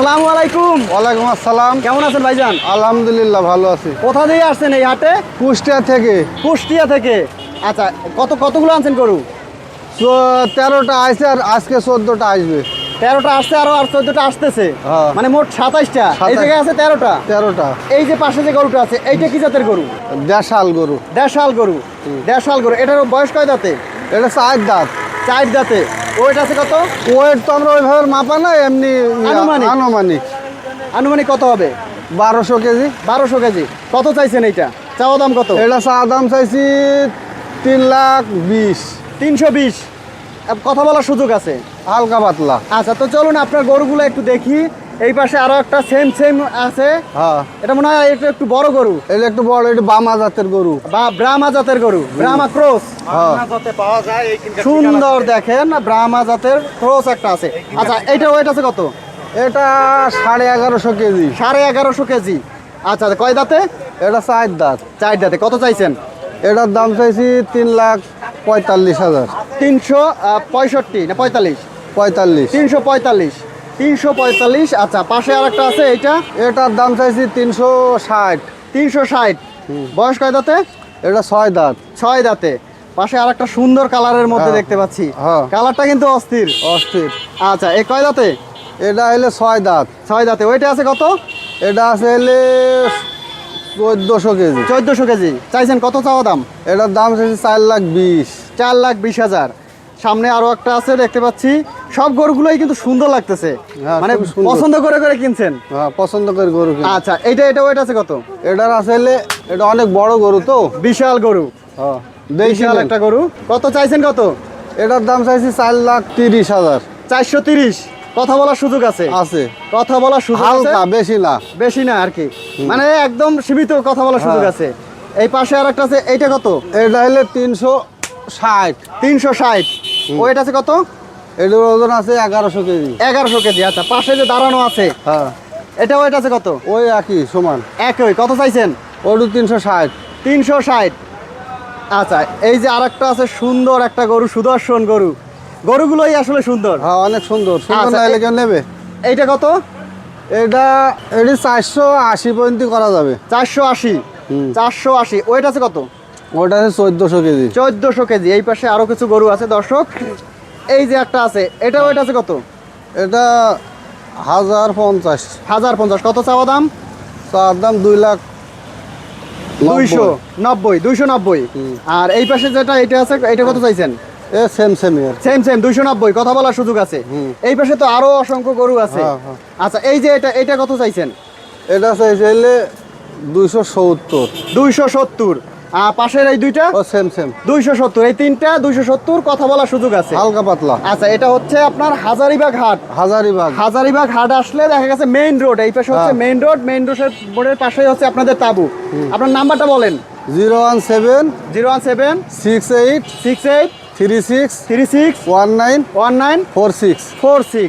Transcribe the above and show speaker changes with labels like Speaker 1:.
Speaker 1: আসসালামু আলাইকুম।
Speaker 2: ওয়ালাইকুম আসসালাম।
Speaker 1: কেমন আছেন ভাইজান?
Speaker 2: আলহামদুলিল্লাহ ভালো আছি।
Speaker 1: কোথা দিয়ে আসছেন এই হাটে?
Speaker 2: কুষ্টিয়া থেকে।
Speaker 1: কুষ্টিয়া থেকে। আচ্ছা কত কতগুলো আনছেন গরু?
Speaker 2: তেরোটা আসছে আর আজকে চোদ্দটা আসবে।
Speaker 1: তেরোটা আসছে আরও আর চোদ্দটা আসতেছে?
Speaker 2: হ্যাঁ।
Speaker 1: মানে মোট সাতাইশটা। এই। জায়গায় আছে তেরোটা?
Speaker 2: তেরোটা।
Speaker 1: এই যে পাশে যে গরুটা আছে এইটা কি জাতের গরু?
Speaker 2: দেশাল গরু।
Speaker 1: দেশাল গরু। দেশাল গরু। এটার বয়স কয় দাঁতে?
Speaker 2: এটা চার দাঁত।
Speaker 1: চার দাঁতে। ওইটা আছে কত?
Speaker 2: ওয়েট তো আমরা ওইভাবে মাপা না এমনি
Speaker 1: আনুমানিক।
Speaker 2: আনুমানিক।
Speaker 1: আনুমানিক কত হবে?
Speaker 2: বারোশো কেজি।
Speaker 1: বারোশো কেজি। কত চাইছেন এইটা? চাওয়া দাম কত?
Speaker 2: এটা চা দাম চাইছি তিন লাখ বিশ।
Speaker 1: তিনশো বিশ। কথা বলার সুযোগ আছে?
Speaker 2: হালকা পাতলা।
Speaker 1: আচ্ছা তো চলুন আপনার গরুগুলো একটু দেখি। এই পাশে আরও একটা সেম সেম আছে।
Speaker 2: হ্যাঁ।
Speaker 1: এটা মনে হয় একটু একটু বড় গরু।
Speaker 2: এটা একটু বড় এটা বামা জাতের গরু।
Speaker 1: বা ব্রাহ্মা জাতের গরু ব্রাহ্মা ক্রস।
Speaker 2: হ্যাঁ।
Speaker 1: সুন্দর দেখেন ব্রাহ্মা জাতের ক্রস একটা আছে। আচ্ছা এইটা ওয়েট আছে। কত?
Speaker 2: এটা সাড়ে এগারোশো কেজি।
Speaker 1: সাড়ে এগারোশো কেজি। আচ্ছা কয় দাঁতে?
Speaker 2: এটা চার দাঁত।
Speaker 1: চার দাঁতে। কত চাইছেন?
Speaker 2: এটার দাম চাইছি তিন লাখ পঁয়তাল্লিশ হাজার।
Speaker 1: তিনশো পঁয়ষট্টি না পঁয়তাল্লিশ?
Speaker 2: পঁয়তাল্লিশ।
Speaker 1: তিনশো পঁয়তাল্লিশ। তিনশো পঁয়তাল্লিশ। আচ্ছা পাশে আর একটা আছে এইটা?
Speaker 2: এটার দাম চাইছি তিনশো ষাট।
Speaker 1: তিনশো ষাট। বয়স কয় দাঁতে?
Speaker 2: এটা ছয় দাঁত।
Speaker 1: ছয় দাঁতে। পাশে আর একটা সুন্দর কালারের মধ্যে
Speaker 2: হ্যাঁ।
Speaker 1: দেখতে পাচ্ছি।
Speaker 2: হ্যাঁ।
Speaker 1: কালারটা কিন্তু অস্থির।
Speaker 2: অস্থির।
Speaker 1: আচ্ছা এ কয় দাঁতে?
Speaker 2: এটা হলে ছয় দাঁত।
Speaker 1: ছয় দাঁতে। ওইটা আছে কত?
Speaker 2: এটা আছে হলে চোদ্দোশো কেজি।
Speaker 1: চোদ্দশো কেজি। চাইছেন কত চাওয়া দাম?
Speaker 2: এটার দাম চাইছি চার লাখ বিশ।
Speaker 1: চার লাখ বিশ হাজার। সামনে আরও একটা আছে দেখতে পাচ্ছি। সব গরুগুলোই কিন্তু সুন্দর লাগতেছে।
Speaker 2: হ্যাঁ,
Speaker 1: মানে পছন্দ করে করে কিনছেন?
Speaker 2: হ্যাঁ পছন্দ করে গরু
Speaker 1: আচ্ছা এইটা এটা ওইটা আছে কত?
Speaker 2: এটার আছে হলে এটা অনেক বড় গরু তো।
Speaker 1: বিশাল গরু।
Speaker 2: হ্যাঁ
Speaker 1: বিশাল একটা গরু। কত চাইছেন কত?
Speaker 2: এটার দাম চাইছি চার লাখ তিরিশ হাজার।
Speaker 1: চারশো তিরিশ। কথা বলার সুযোগ আছে?
Speaker 2: আছে।
Speaker 1: কথা বলার সুযোগ আছে?
Speaker 2: হালকা বেশি না।
Speaker 1: বেশি না আর কি। মানে একদম সীমিত কথা বলার সুযোগ। আছে। এই পাশে আর একটা আছে এইটা কত?
Speaker 2: এটা হলে তিনশো ষাট।
Speaker 1: তিনশো ষাট। ওইটা আছে কত?
Speaker 2: এটার ওজন আছে এগারোশো কেজি।
Speaker 1: এগারোশো কেজি আচ্ছা পাশে যে দাঁড়ানো আছে
Speaker 2: হ্যাঁ।
Speaker 1: এটা ওইটা আছে কত?
Speaker 2: ওই একই সমান।
Speaker 1: একই কত চাইছেন?
Speaker 2: ওটু তিনশো ষাট।
Speaker 1: তিনশো ষাট। আচ্ছা এই যে আরেকটা আছে সুন্দর একটা গরু সুদর্শন গরু। গরুগুলোই আসলে সুন্দর।
Speaker 2: হ্যাঁ অনেক সুন্দর। সুন্দর
Speaker 1: আচ্ছা,
Speaker 2: না কেউ নেবে?
Speaker 1: এইটা কত?
Speaker 2: এটা এটি চারশো আশি পর্যন্ত করা যাবে।
Speaker 1: চারশো আশি। চারশো আশি। ওইটা আছে কত?
Speaker 2: ওটা আছে চোদ্দোশো কেজি।
Speaker 1: চোদ্দশো কেজি এই পাশে আরও কিছু গরু আছে দর্শক। এই যে একটা আছে এটা ওইটা আছে কত?
Speaker 2: এটা হাজার পঞ্চাশ।
Speaker 1: হাজার পঞ্চাশ। কত চাওয়া দাম?
Speaker 2: তার দাম দুই লাখ
Speaker 1: দুইশো নব্বই দুইশো নব্বই। আর এই পাশে যেটা এটা আছে এটা কত চাইছেন?
Speaker 2: সেম সেম
Speaker 1: সেম সেম দুইশো নব্বই। কথা বলার সুযোগ আছে। এই পাশে তো আরও অসংখ্য গরু আছে।
Speaker 2: হ্যাঁ, হ্যাঁ।
Speaker 1: আচ্ছা এই যে এটা এটা কত চাইছেন?
Speaker 2: এটা চাইছে দুইশো সত্তর।
Speaker 1: দুইশো সত্তর। পাশের এই দুইটা?
Speaker 2: ও সেম সেম
Speaker 1: দুইশো সত্তর। এই তিনটা দুইশো সত্তর কথা বলার সুযোগ আছে।
Speaker 2: হালকা পাতলা।
Speaker 1: আচ্ছা এটা হচ্ছে আপনার হাজারিবাগ হাট।
Speaker 2: হাজারিবাগ।
Speaker 1: হাজারিবাগ হাট আসলে দেখা গেছে মেইন রোড এই পাশে হচ্ছে। মেইন রোড মেইন রোডের বোর্ডের পাশেই হচ্ছে আপনাদের তাবু। আপনার নাম্বারটা বলেন।
Speaker 2: Zero one seven
Speaker 1: zero one seven
Speaker 2: six eight
Speaker 1: six eight
Speaker 2: three six
Speaker 1: three six
Speaker 2: one nine
Speaker 1: one nine
Speaker 2: four six.
Speaker 1: Four six.